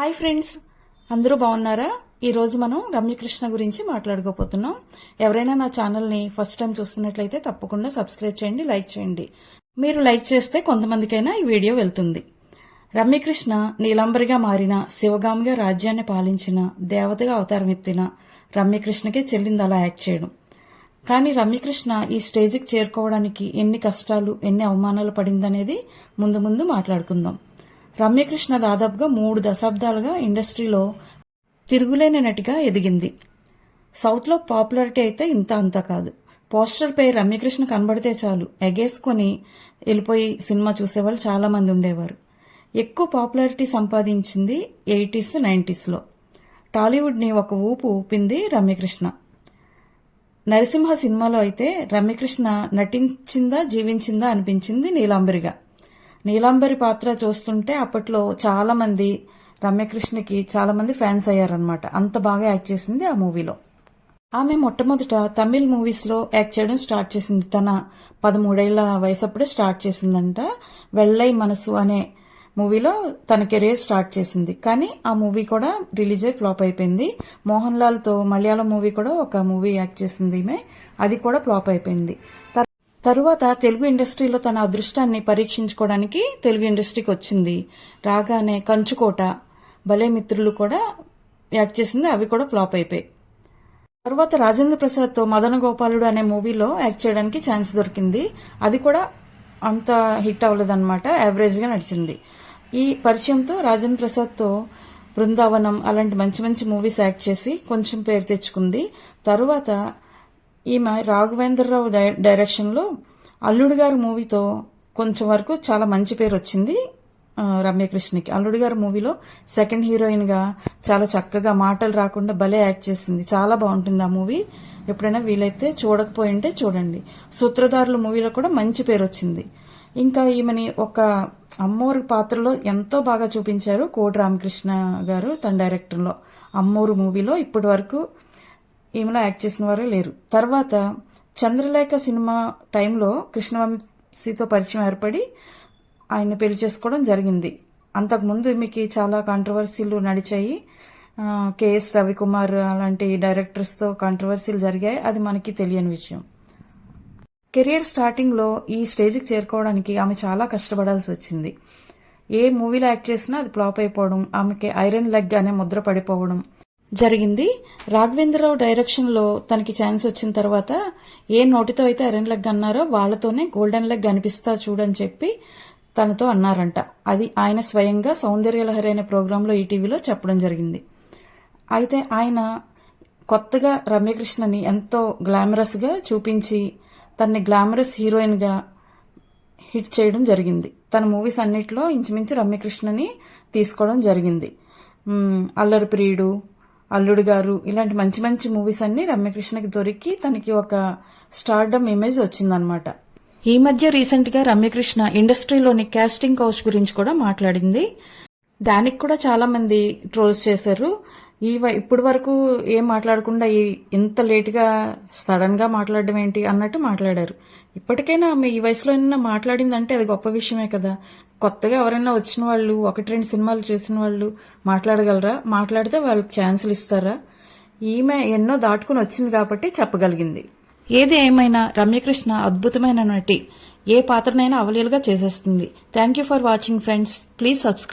Hi friends అందరూ బాగున్నారా? ఈరోజు మనం రమ్యకృష్ణ గురించి మాట్లాడుకోపోతున్నాం ఎవరైనా నా ఛానల్ని ఫస్ట్ టైం చూస్తున్నట్లయితే తప్పకుండా సబ్స్క్రైబ్ చేయండి లైక్ చేయండి. మీరు లైక్ చేస్తే కొంతమందికైనా ఈ వీడియో వెళ్తుంది. రమ్యకృష్ణ నీలంబరిగా మారిన శివగామిగా రాజ్యాన్ని పాలించిన దేవతగా అవతారం ఎత్తిన రమ్యకృష్ణకే చెల్లింది అలా యాక్ట్ చేయడం. కానీ రమ్యకృష్ణ ఈ స్టేజ్కి చేరుకోవడానికి ఎన్ని కష్టాలు ఎన్ని అవమానాలు పడిందనేది ముందు ముందు మాట్లాడుకుందాం. రమ్యకృష్ణ దాదాపుగా మూడు దశాబ్దాలుగా ఇండస్ట్రీలో తిరుగులేని నటిగా ఎదిగింది. సౌత్లో పాపులారిటీ అయితే ఇంత అంతా కాదు. పోస్టర్పై రమ్యకృష్ణ కనబడితే చాలు. ఎగేసుకొని వెళ్ళిపోయి సినిమా చూసేవాళ్ళు చాలామంది ఉండేవారు. ఎక్కువ పాపులారిటీ సంపాదించింది ఎయిటీస్ నైంటీస్లో టాలీవుడ్ని ఒక ఊపు ఊపింది రమ్యకృష్ణ. నరసింహ సినిమాలో అయితే రమ్యకృష్ణ నటించిందా జీవించిందా అనిపించింది నీలాంబరిగా. నీలాంబరి పాత్ర చూస్తుంటే అప్పట్లో చాలా మంది రమ్యకృష్ణకి చాలా మంది ఫ్యాన్స్ అయ్యారనమాట అంత బాగా యాక్ట్ చేసింది ఆ మూవీలో. ఆమె మొట్టమొదట తమిళ్ మూవీస్లో యాక్ట్ చేయడం స్టార్ట్ చేసింది. తన పదమూడేళ్ళ వయసప్పుడే స్టార్ట్ చేసిందంట వెళ్ళై మనసు అనే మూవీలో తన కెరీర్ స్టార్ట్ చేసింది. కానీ ఆ మూవీ కూడా రిలీజ్ అయి ఫ్లాప్ అయిపోయింది. మోహన్ లాల్తో మలయాళం మూవీ కూడా ఒక మూవీ యాక్ట్ చేసింది ఈమె. అది కూడా ఫ్లాప్ అయిపోయింది. తరువాత తెలుగు ఇండస్ట్రీలో తన అదృష్టాన్ని పరీక్షించుకోవడానికి తెలుగు ఇండస్ట్రీకి వచ్చింది. రాగానే కంచుకోట భలే మిత్రులు కూడా యాక్ట్ చేసింది అవి కూడా ఫ్లాప్ అయిపోయాయి. తర్వాత రాజేంద్ర ప్రసాద్తో మదన గోపాలుడు అనే మూవీలో యాక్ట్ చేయడానికి ఛాన్స్ దొరికింది. అది కూడా అంత హిట్ అవ్వలేదన్నమాట యావరేజ్గా నడిచింది. ఈ పరిచయంతో రాజేంద్ర ప్రసాద్తో బృందావనం అలాంటి మంచి మంచి మూవీస్ యాక్ట్ చేసి కొంచెం పేరు తెచ్చుకుంది. తరువాత ఈమె రాఘవేంద్రరావు డై- డైరెక్షన్లో అల్లుడు గారు మూవీతో కొంచెం వరకు చాలా మంచి పేరు వచ్చింది రమ్యకృష్ణకి. అల్లుడు గారు మూవీలో సెకండ్ హీరోయిన్గా చాలా చక్కగా మాటలు రాకుండా భలే యాక్ట్ చేసింది. చాలా బాగుంటుంది ఆ మూవీ. ఎప్పుడైనా వీలైతే చూడకపోయి ఉంటే చూడండి. సూత్రధారుల మూవీలో కూడా మంచి పేరు వచ్చింది. ఇంకా ఈమెని ఒక అమ్మోరు పాత్రలో ఎంతో బాగా చూపించారు కోటి రామకృష్ణ గారు తన డైరెక్టర్లో. అమ్మోరు మూవీలో ఇప్పటి వరకు ఈమెలో యాక్ట్ చేసిన వారే లేరు. తర్వాత చంద్రలేఖ సినిమా టైంలో కృష్ణవంశీతో పరిచయం ఏర్పడి ఆయన పెళ్ళి చేసుకోవడం జరిగింది. అంతకుముందు మీకు చాలా కాంట్రవర్సీలు నడిచాయి. కేఎస్ రవికుమార్ అలాంటి డైరెక్టర్స్తో కాంట్రవర్సీలు జరిగాయి. అది మనకి తెలియని విషయం. కెరియర్ స్టార్టింగ్లో ఈ స్టేజ్కి చేరుకోవడానికి ఆమె చాలా కష్టపడాల్సి వచ్చింది. ఏ మూవీలో యాక్ట్ చేసినా అది ఫ్లాప్ అయిపోవడం ఆమెకి ఐరన్ లెగ్ అనే ముద్ర పడిపోవడం జరిగింది. రాఘవేంద్రరావు డైరెక్షన్లో తనకి ఛాన్స్ వచ్చిన తర్వాత ఏ నోటితో అయితే ఐరన్ లెగ్ అన్నారో వాళ్ళతోనే గోల్డెన్ లెగ్ అనిపిస్తా చూడని చెప్పి తనతో అన్నారంట. అది ఆయన స్వయంగా సౌందర్యలహరి అనే ప్రోగ్రాంలో ఈటీవీలో చెప్పడం జరిగింది. అయితే ఆయన కొత్తగా రమ్యకృష్ణని ఎంతో గ్లామరస్గా చూపించి తన్ని గ్లామరస్ హీరోయిన్గా హిట్ చేయడం జరిగింది. తన మూవీస్ అన్నిట్లో ఇంచుమించు రమ్యకృష్ణని తీసుకోవడం జరిగింది. అల్లరి ప్రియుడు అల్లుడు గారు ఇలాంటి మంచి మంచి మూవీస్ అన్ని రమ్యకృష్ణకి దొరికి తనకి ఒక స్టార్డమ్ ఇమేజ్ వచ్చిందనమాట ఈ మధ్య రీసెంట్గా రమ్యకృష్ణ ఇండస్ట్రీలోని కాస్టింగ్ కౌచ్ గురించి కూడా మాట్లాడింది. దానికి కూడా చాలా మంది ట్రోల్స్ చేశారు. ఈ ఇప్పటి వరకు ఏం మాట్లాడకుండా ఇంత లేట్గా సడన్గా మాట్లాడడం ఏంటి అన్నట్టు మాట్లాడారు. ఇప్పటికైనా ఆమె ఈ వయసులో అయినా మాట్లాడిందంటే అది గొప్ప విషయమే కదా. కొత్తగా ఎవరైనా వచ్చిన వాళ్ళు ఒకటి రెండు సినిమాలు చేసిన వాళ్ళు మాట్లాడగలరా? మాట్లాడితే వాళ్ళకి ఛాన్సులు ఇస్తారా? ఈమె ఎన్నో దాటుకుని వచ్చింది కాబట్టి చెప్పగలిగింది. ఏది ఏమైనా రమ్యకృష్ణ అద్భుతమైన నటి ఏ పాత్రనైనా అవలీలుగా చేసేస్తుంది. Thank you for watching friends please subscribe